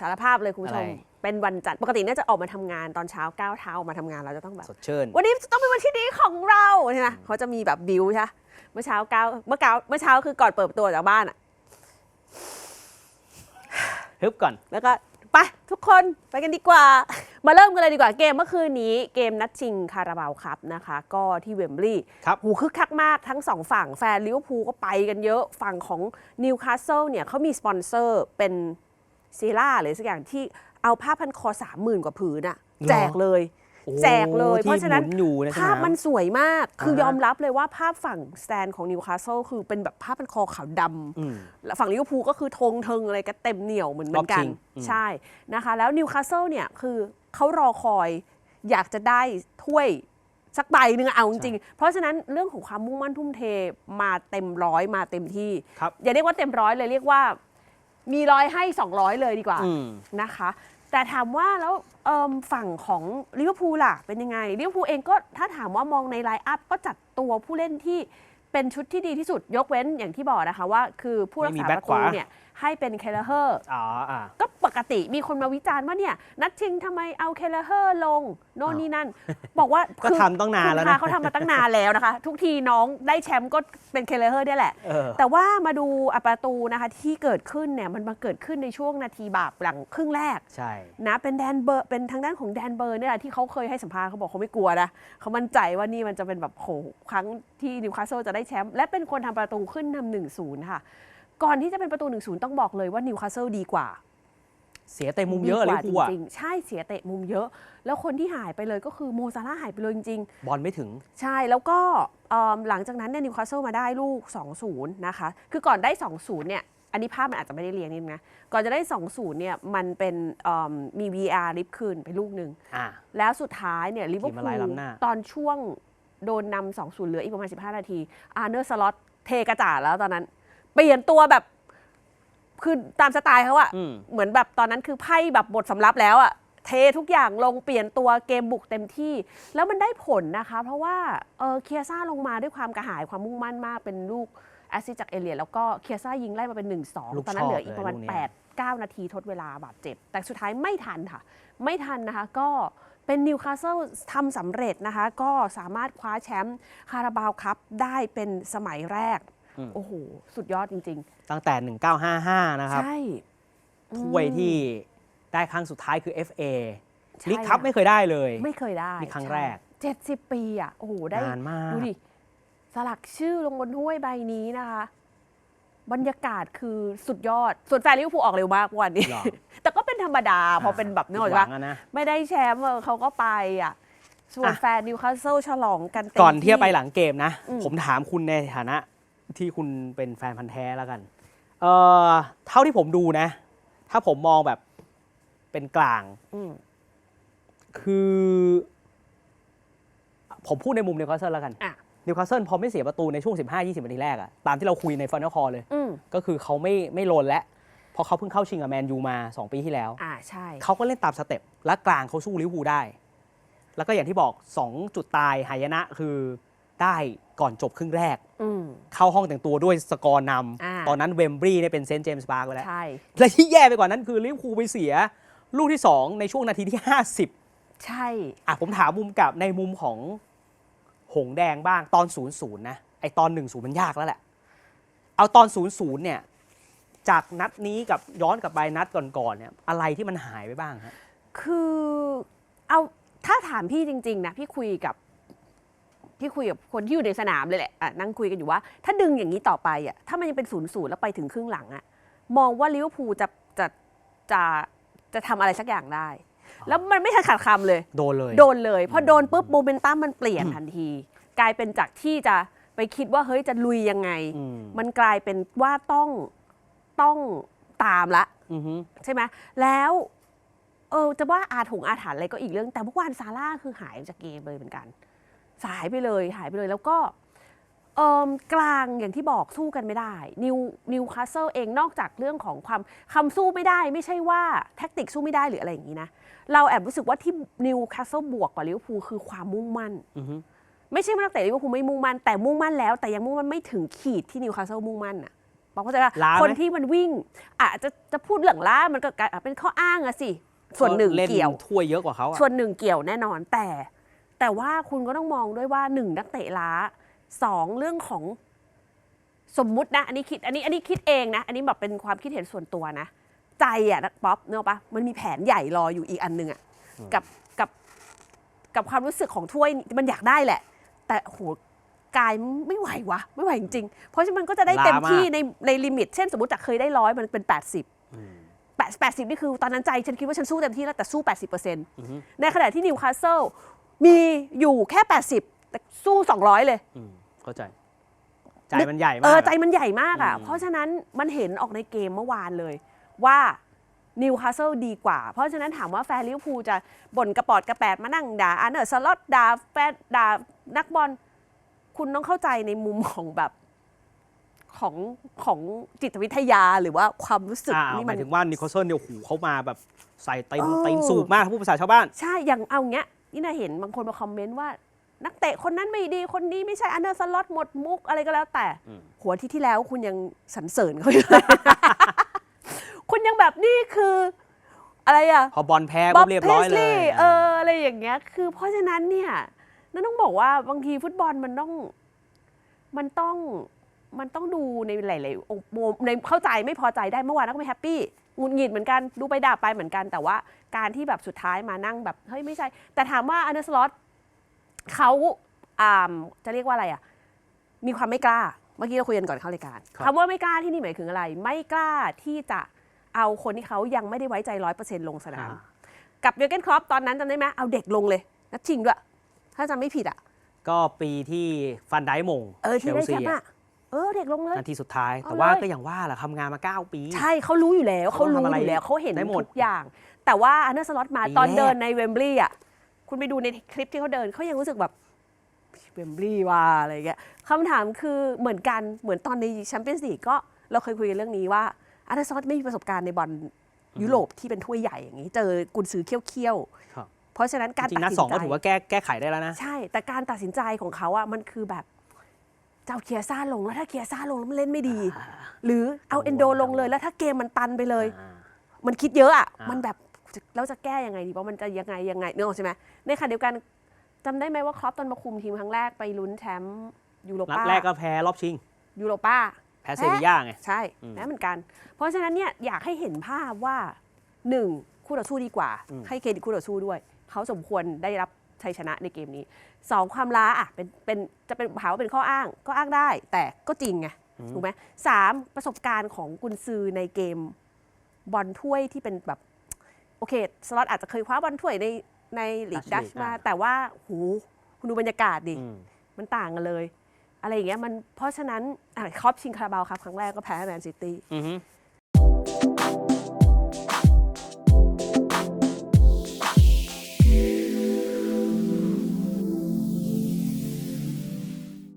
สารภาพเลยคุณผู้ชม อะไร เป็นวันจันทร์ปกติเนี่ยจะออกมาทำงานตอนเช้าก้าวเท้าออกมาทำงานเราจะต้องแบบ สดชื่น วันนี้ต้องเป็นวันที่ดีของเราใช่ไหมเขาจะมีแบบบิวใช่ไหมเมื่อเช้าก้าวเมื่อก้าวเมื่อเช้าคือก่อนเปิดประตูออกจากบ้านอะ ฮึบก่อน แล้วก็ไปทุกคนไปกันดีกว่า มาเริ่มกันเลยดีกว่าเกมเมื่อคืนนี้เกมนัดชิงคาราบาวครับนะคะ ก็ที่เวมบลีย์ครับ หูคึกคักมากทั้งสองฝั่งแฟนลิเวอร์พูลก็ไปกันเยอะ ฝั่งของนิวคาสเซิลเนี่ยเขามีสปอนเซอร์เป็น ซีล่าหรือสักอย่างที่เอาผ้าพันคอสามหมื่นกว่าผืนอะหรอแจกเลยโอ้แจกเลยที่เพราะฉะนั้นหมุอยู่ในสภาพนามมันสวยมากคืออ่าฮะยอมรับเลยว่าภาพฝั่งสแตนของนิวคาสเซิลคือเป็นแบบภาพพันคอขาวดำอืมแล้วฝั่งลิเวอร์พูลก็คือธงเทิงอะไรก็เต็มเหนียวเหมือนเหมือนกัรอบชินงอืมใช่นะคะ แล้วนิวคาสเซิลเนี่ยคือเขารอคอยอยากจะได้ถ้วยสักใบหนึงอะเอาจริงๆเพราะฉะนั้นเรื่องของความมุ่งมั่นทุ่มเทมาเต็มร้อยมาเต็มที่ครับอย่าเรียกว่าเต็มร้อยเลยเรียกว่า มีร้อยให้ 200 เลยดีกว่าอืม นะคะ แต่ถามว่าแล้วเอิ่มฝั่งของลิเวอร์พูลล่ะเป็นยังไงลิเวอร์พูลเองก็ถ้าถามว่ามองในไลน์อัพก็จัดตัวผู้เล่นที่เป็นชุดที่ดีที่สุดยกเว้นอย่างที่บอกนะคะว่า คือผู้รักษาไม่มีปแบ็คระขตูวา เนี่ย ให้เป็นเคลเลอร์อ๋ออ่าก็ปกติมีคนมาวิจารณ์ว่าเนี่ย นัดชิงทำไมเอาเคลเลอร์ลง โน่นอ้าวนี่นั่น บอกว่าก็คือทำตั้งนานแล้วคุณนะพเขาทำมาตั้งนานแล้วนะคะ ทุกทีน้องได้แชมป์ก็เป็นเคลเลอร์เนี่ยแหละเออแต่ว่ามาดูอะประตูนะคะที่เกิดขึ้นเนี่ยมันมาเกิดขึ้นในช่วงนาทีบาปหลังครึ่งแรกใช่นะเป็นแดนเบอร์เป็นทางด้านของแดนเบอร์เนี่ยแหละที่เขาเคยให้สัมภาษณ์เขาบอกเขาไม่กลัวนะเขามั่นใจว่านี่มันจะเป็นแบบโหครั้งที่นิวคาสเซิลจะได้แชมป์และเป็นคนทำประตูขึ้นนำหนึ่งศูนย์ค่ะ ก่อนที่จะเป็นประตูหนึ่งศูนย์ต้องบอกเลยว่านิวคาสเซิลดีกว่าเสียเต็มมุมเยอะดีเลกยว่ากูอะจริงๆใช่เสียเตะมุมเยอะ แล้วคนที่หายไปเลยก็คือโมซาร่าห์หายไปเลยจริงๆบอลไม่ถึง ใช่แล้วก็เอิ่มหลังจากนั้นเนี่ยนิวคาสเซิลมาได้ลูก 2-0 นะคะ คือก่อนได้ 2-0 เนี่ย อันนี้ภาพมันอาจจะไม่ได้เรียงนิดนึงนะก่อนจะได้ 2-0 เนี่ย มันเป็นเอิ่มมี VR ริบคืนไปลูกหนึ่งอ่าแล้วสุดท้ายเนี่ยลิเวอร์ทีมพูอะไรลล้ำหน้าตอนช่วงโดนนำ2-0 เหลืออีกประมาณ 15 นาทีอาร์เนอร์สล็อตเทกระจาดแล้วตอนนั้น เปลี่ยนตัวแบบ คือตามสไตล์เขาอะอืม เหมือนแบบตอนนั้นคือไพ่แบบบทสำรับแล้วอะเททุกอย่างลงเปลี่ยนตัวเกมบุกเต็มที่ แล้วมันได้ผลนะคะ เพราะว่าเออเคียซ่าลงมาด้วยความกระหายความมุ่งมั่นมากเป็นลูกแอสซิสต์จากเอเลียแล้วก็เคียซ่ายิงไล่มาเป็น1ลูก2ตอนนั้นเหลือชอบอีกประมาณเลยลูกเนี้ย 8 9 นาทีทดเวลาบาดเจ็บ แต่สุดท้ายไม่ทันค่ะ ไม่ทันนะคะก็เป็นนิวคาสเซิลทำสำเร็จนะคะ ก็สามารถคว้าแชมป์คาราบาวครับได้เป็นสมัยแรก โอ้โห สุดยอดจริง ตั้งแต่ 1955 นะๆ ครับ ใช่ถ้วยที่ได้ครั้งสุดท้ายคือ FA ใช่ลีกคัพค่ะไม่เคยได้เลย ไม่เคยได้นี่ครั้งแรกเจ็ดสิบปีอะ โอ้โห ได้ นานมาก ดูดิ สลักชื่อลงบนถ้วยใบนี้นะคะ บรรยากาศคือสุดยอด ส่วนแฟนลิเวอร์พูลออกเร็วมากวันนี้ หรอ แต่ก็เป็นธรรมดา พอเป็นแบบนึกออกผิดหวัปะงอะนะ ไม่ได้แชมป์เออเขาก็ไปอะ ส่วนอะ แฟนนิวคาสเซิลฉลองกันเต็ม ก่อนที่จะไปที่หลังเกมนะ อืม ผมถามคุณในฐานะ ที่คุณเป็นแฟนพันธ์แท้แล้วกันเอ่อเท่าที่ผมดูนะ ถ้าผมมองแบบเป็นกลาง อืมคือ ผมพูดในมุมนิวคาสเซิลแล้วกันอะนิวคาสเซิลพอไม่เสียประตูในช่วง 15-20นาทีแรกอะตามที่เราคุยในฟ i น a l คอเลย อืมก็คือเขาไม่ไม่โลนแล้วเพราะเขาเพิ่งเข้าชิงกับแมนยูมา 2 ปีที่แล้ว อ่าใช่ เขาก็เล่นตามสเต็ปและกลางเขาสู้ลิเวอร์พูลได้ แล้วก็อย่างที่บอก 2 จุดตายหายนะคือ ได้ก่อนจบครึ่งแรก อืม เข้าห้องแต่งตัวด้วยสกอร์นอ่าำ ตอนนั้นเวมบรีเนี่ยเป็นเซนต์เจมส์ปาร์คไปแล้ว ใช่ และที่แย่ไปกว่านั้นคือลิเวอร์พูลไปเสีย ลูกที่ 2 ในช่วงนาทีที่ 50 ใช่ อะผมถามมุมกลับในมุมของหงแดงบ้างตอน 0 0 นะ ไอตอน 1 0 มันยากแล้วแหละ เอาตอน 0 0 เนี่ย จากนัดนี้กับย้อนกลับไปนัดก่อนๆเนี่ยอะไรที่มันหายไปบ้างฮะ คือเอาถ้าถามพี่จริง ๆ นะ พี่คุยกับ พี่คุยกับคนที่อยู่ในสนามเลยแหละอะนั่งคุยกันอยู่ว่า ถ้าดึงอย่างนี้ต่อไปอะถ้ามันยังเป็นศูนย์ศูนย์แล้วไปถึงครึ่งหลังอะมองว่าลิเวอร์พูลจะจะจะจะทำอะไรสักอย่างได้ แล้วมันไม่ทันขาดคำเลย โดนเลย โดนเลยพอโดนปุ๊บโมเมนตัมมันเปลี่ยนทันที กลายเป็นจากที่จะไปคิดว่าเฮ้ยจะลุยยังไง อืม มันกลายเป็นว่าต้องต้องตามละ อือฮึ ใช่ไหมแล้ว เออจะว่าอาถงอาถรรพ์อะไรก็อีกเรื่อง แต่เมื่อวานซาร่าคือหายจากเกมเลยเหมือนกัน สายไปเลยหายไปเลยแล้วก็เออกลางอย่างที่บอกสู้กันไม่ได้นิวนิวคาสเซิลเองนอกจากเรื่องของความคำสู้ไม่ได้ ไม่ใช่ว่าแท็กติกสู้ไม่ได้หรืออะไรอย่างนี้นะ เราแอบรู้สึกว่าที่นิวคาสเซิลบวกกว่าลิเวอร์พูลคือความมุ่งมั่นอือฮึไม่ใช่ว่านักเตะลิเวอร์พูลไม่มุ่งมั่นแต่มุ่งมั่นแล้วแต่ยังมุ่งมั่นไม่ถึงขีดที่นิวคาสเซิลมุ่งมั่นอะปป๊อกเข้าใจป่ะล้าไหมคนที่มันวิ่งอาจจะจะพูดเรื่องล้ามันก็กลายเป็นข้ออ้างอะสิส่วนหนึ่งล่เกี่ยวถ้วยเยอะกว่าเขาอะส่วนหนึ่งเกี่ยวแน่นอนแต่ แต่ว่าคุณก็ต้องมองด้วยว่าหนึ่งนักเตะล้าสองเรื่องของสมมุตินะ อันนี้คิดอันนี้อันนี้คิดเองนะ อันนี้แบบเป็นความคิดเห็นส่วนตัวนะ ใจอะนักป๊อปเนกอะปะมันมีแผนใหญ่รออยู่อีกอันหนึ่งอะกับกับกับความรู้สึกของถ้วยนี่มันอยากได้แหละ แต่โหกายไม่ไหววะไม่ไหวจริงๆเพราะฉะนั้นมันก็จะได้เต็มที่ในในลิมิต เช่นสมมติจากเคยได้ร้อยมันเป็น 80อืมแปดแปดสิบนี่คือตอนนั้นใจฉันคิดว่าฉันสู้เต็มที่แล้วแต่สู้ 80%อือฮึในขณะที่นิวคาสเซิล มีอยู่แค่ 80แต่สู้ 200 เลย อืมเข้าใจ ใจมันใหญ่มาเอกอใจมันใหญ่มากอะ อืม เพราะฉะนั้นมันเห็นออกในเกมเมื่อวานเลยว่านิวคาสเซิลดีกว่า เพราะฉะนั้นถามว่าแฟนลิเวอร์พูลจะบ่นกระปอดกระแปดมานั่งด่าอันเนอร์สล็อตด่าแฟนด่านักบอล คุณต้องเข้าใจในมุมของแบบของของจิตวิทยาหรือว่าความรู้สึกอ่าหนี่มามัยนถึงว่านิโคลเซนเนี่ยโอ้โหเขามาแบบใส่เต็มเออ เต็มสูบมากถ้าพูดภาษาชาวบ้าน ใช่อย่างเอาเงี้ย นี่นาเห็นบางคนมาคอมเมนต์ว่า นักเตะคนนั้นไม่ดีคนนี้ไม่ใช่อันเดอร์สล็อตหมดมุกอะไรก็แล้วแต่ อืม หัวที่ที่แล้วคุณยังสรรเสริญเขาอยู่เลย คุณยังแบบนี่คือ อะไรอะพอบอลแพ้บ๊ปุ๊อบบเรียบเพร้อยสเลลียย์เอออะไรอย่างเงี้ย คือเพราะฉะนั้นเนี่ยนั่นต้องบอกว่าบางทีฟุตบอลมันต้อง มันต้องมันต้องดูในหลายๆองค์มุมในเข้าใจไม่พอใจได้เมื่อวานก็ไม่แฮปปี้ หงุดหงิดเหมือนกันดูไปด่าไปเหมือนกัน แต่ว่าการที่แบบสุดท้ายมานั่งแบบเฮ้ยไม่ใช่ แต่ถามว่าอันเดอร์สล็อตเขาอ่าจะเรียกว่าอะไรอะมีความไม่กล้า เมื่อกี้เราคุยกันก่อนเข้ารายการครับคำว่าไม่กล้าที่นี่หมายถึงอะไร ไม่กล้าที่จะเอาคนที่เขายังไม่ได้ไว้ใจร้อยเปอร์เซ็นต์ลงสนามอ่ากับเยอร์เกนครอปตอนนั้นจำได้ไหมเอาเด็กลงเลยนัดชิงด้วย ถ้าจำไม่ผิดอะ ก็ปีที่ฟันไดมงเออที่ได้เชลซีแชมป์อะ เออเด็กลงเลย นาทีสุดท้าย เอาแต่ว่าเลย ก็อย่างว่าแหละทำงานมา 9 ปี ใช่เขารู้อยู่แล้วเขาเขารู้ทำอะไรอยู่แล้วเขาเห็นได้หมดทุกอย่าง แต่ว่าอันเดอร์สล็อตมาปีตอนแรก เดินในเวมบลีย์อะคุณไปดูในคลิปที่เขาเดินเขายังรู้สึกแบบเวมบลีย์ว่าอะไรอย่างเงี้ยคำถามคือเหมือนกันเหมือนตอนในแชมเปี้ยนส์ลีกก็เราเคยคุยกันเรื่องนี้ว่าอันเดอร์สล็อตไม่มีประสบการณ์ในบอลยุโรปที่เป็นถ้วยใหญ่อย่างนี้ เจอกุนซือเคี้ยวครับ ๆเพราะฉะนั้นการจริตังดนัดสินสองใจก็ถือว่าแก้แก้ไขได้แล้วนะ ใช่ แต่การตัดสินใจของเขาอะมันคือแบบ จะเอาเคียร์ซ่าลงแล้วถ้าเคียร์ซ่าลงแล้วมันเล่นไม่ดี หรือเอากังวลเอนโดลงเลยแล้วถ้าเกมมันตันไปเลยอ่ามันคิดเยอะอะอ่ามัมันแบบแล้วจะแก้ยังไงดีว่ามันจะยังไงยังไงเนกอะใช่ไหมในขณะเดียวกันจำได้ไหมว่าครอปตอนมาคุมทีมครั้งแรกไปลุ้นแชมป์ยูโรนัดป้าแรกก็แพ้รอบชิง ยูโรป้า แพ้เซบีย่าไง ใช่อืมแม้เหมือนกัน เพราะฉะนั้นเนี่ยอยากให้เห็นภาพว่าหนึ่งคู่ต่อสู้ดีกว่า อืม ให้เครดิตคู่ต่อสู้ด้วย เขาสมควรได้รับ ชัยชนะในเกมนี้สองความล้าอะเป็นเป็นจะเป็นหาว่าเป็นข้ออ้างก็อ้างได้ แต่ก็จริงไงถูกไหมสามประสบการณ์ของกุนซือในเกมบอลถ้วยที่เป็นแบบโอเคสล็อตอาจจะเคยคว้าบอลถ้วยในในลีก Dutch ดัช League มาอ่าแต่ว่าหูคุณดูบรรยากาศดิอืมมันต่างกันเลย อะไรอย่างเงี้ยมันเพราะฉะนั้นอะครอปชิงคาราบาวครับครั้งแรกก็แพ้แมนซิตี้อือฮึ